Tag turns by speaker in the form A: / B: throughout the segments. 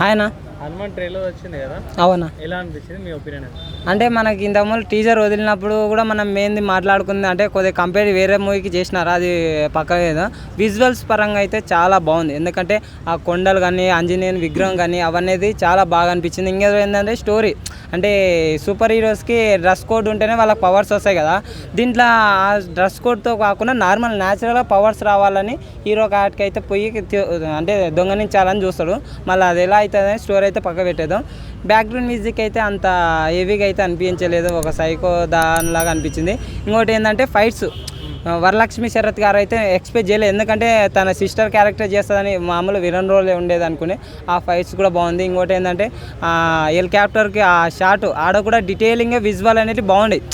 A: ఆయన
B: హనుమాన్ ట్రైలర్ వచ్చింది కదా?
A: అవునా?
B: ఎలా అనిపించింది? మీ ఒపీనియన్
A: అంటే మనకి ఇంతకుముందు టీజర్ వదిలినప్పుడు కూడా మనం మెయిన్ది మాట్లాడుకుంది అంటే కొద్దిగా కంపేర్ వేరే మూవీకి చేసినారు? అది పక్క మీద విజువల్స్ పరంగా అయితే చాలా బాగుంది. ఎందుకంటే ఆ కొండలు కానీ ఆంజనేయుని విగ్రహం కానీ అవన్నీ చాలా బాగా అనిపించింది. ఇంకా ఏంటంటే స్టోరీ అంటే సూపర్ హీరోస్కి డ్రెస్ కోడ్ ఉంటేనే వాళ్ళకి పవర్స్ వస్తాయి కదా. దీంట్లో ఆ డ్రెస్ కోడ్తో కాకుండా నార్మల్ న్యాచురల్గా పవర్స్ రావాలని హీరో కాటికి అయితే పోయి అంటే దొంగలించాలని చూస్తాడు. మళ్ళీ అది ఎలా అవుతుంది స్టోరీ అయితే పక్క పెట్టేద్దాం. బ్యాక్గ్రౌండ్ మ్యూజిక్ అయితే అంత హెవీగా అయితే అనిపించలేదు. ఒక సైకో దానిలాగా అనిపించింది. ఇంకోటి ఏంటంటే ఫైట్స్ వరలక్ష్మి శరత్ గారు అయితే ఎక్స్పెక్ట్ చేయలేదు. ఎందుకంటే తన సిస్టర్ క్యారెక్టర్ చేస్తుందని మామూలు విలన్ రోల్ ఉండేది అనుకుని ఆ ఫైట్స్ కూడా బాగుంది. ఇంకోటి ఏంటంటే హెలికాప్టర్కి ఆ షాట్ ఆడ కూడా డీటెయిలింగ్ విజువల్ అనేది బాగుండేది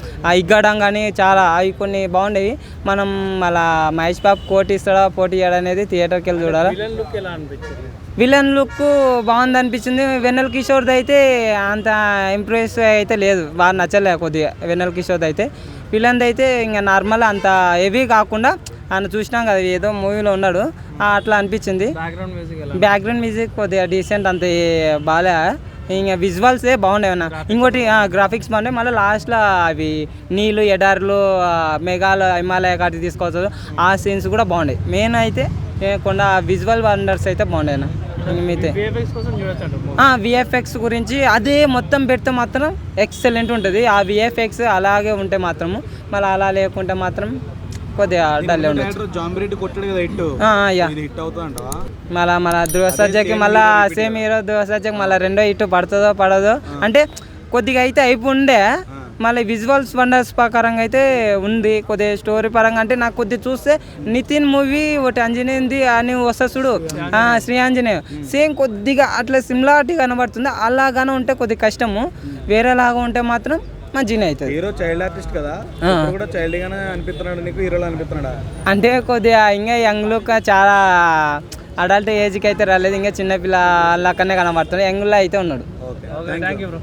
A: ఇగ్గడం కానీ చాలా అవి కొన్ని బాగుండేవి. మనం మళ్ళా మహేష్ బాబు కోటి ఇస్తాడా పోటీ అనేది థియేటర్కి వెళ్ళి చూడాలి.
B: విలన్ లుక్ ఎలా అనిపించింది?
A: విలన్ లుక్ బాగుంది అనిపించింది. వెన్నెల కిషోర్ది అయితే అంత ఇంప్రెస్ అయితే లేదు. బాగా నచ్చలే కొద్దిగా వెన్నెల కిషోర్ది అయితే. విలన్ది అయితే ఇంకా నార్మల్ అంత హెవీ కాకుండా ఆయన చూసినాం కదా ఏదో మూవీలో ఉన్నాడు. అట్లా అనిపించింది.
B: బ్యాక్గ్రౌండ్ మ్యూజిక్
A: కొద్దిగా డీసెంట్ అంత బాలే. ఇంకా విజువల్సే బాగుండేవి అన్న. ఇంకోటి గ్రాఫిక్స్ బాగుండే మళ్ళీ లాస్ట్లో అవి నీళ్ళు ఎడారులు మేఘాలు హిమాలయ కాటికి తీసుకోవచ్చు ఆ సీన్స్ కూడా బాగుండే మెయిన్ అయితే కొండ విజువల్ వండర్స్ అయితే బాగుండే అన్న.
B: విఎఫ్ఎక్స్
A: గురించి అదే మొత్తం పెడితే మాత్రం ఎక్సలెంట్ ఉంటుంది. ఆ విఎఫ్ఎక్స్ అలాగే ఉంటే మాత్రము మళ్ళీ అలా లేకుంటే మాత్రం కొద్దిగా డల్ ఉండొచ్చు.
C: డైరెక్టర్ జాంబిరెడ్డి కొట్టాడు కదా హిట్.
A: ఆ, యా.
C: ఇది హిట్ అవుతుందంట
A: మళ్ళా మన ధ్రువ సజ్జకి మళ్ళా సేమ్ హీరో ధ్రువ సజ్జకి మళ్ళీ రెండో ఇటు పడుతుందో పడదో? అంటే కొద్దిగా అయితే అయిపోయిండే. మళ్ళీ విజువల్స్ వండర్స్ ప్రకారంగా అయితే ఉంది. కొద్దిగా స్టోరీ పరంగా అంటే నాకు కొద్దిగా చూస్తే నితిన్ మూవీ ఒకటి అంజనేయంది అని వస్తా చూడు. శ్రీ ఆంజనేయ సేమ్ కొద్దిగా అట్లా సిమిలారిటీ కనబడుతుంది. అలాగానే ఉంటే కొద్దిగా కష్టము. వేరేలాగా ఉంటే మాత్రం మంచిగా అవుతుంది.
C: హీరో చైల్డ్ ఆర్టిస్ట్ కదా? కూడా చైల్డ్ గానే అనిపిస్తున్నాడు నీకు హీరోలో అనిపిస్తున్నాడా?
A: అంటే కొద్దిగా ఇంకా యంగ్ లుక్ చాలా అడల్ట్ ఏజ్కి అయితే రాలేదు. ఇంకా చిన్నపిల్ల లక్కనే కనబడుతున్నాడు. యంగ్లో అయితే ఉన్నాడు.
C: Okay.
B: Okay thank you bro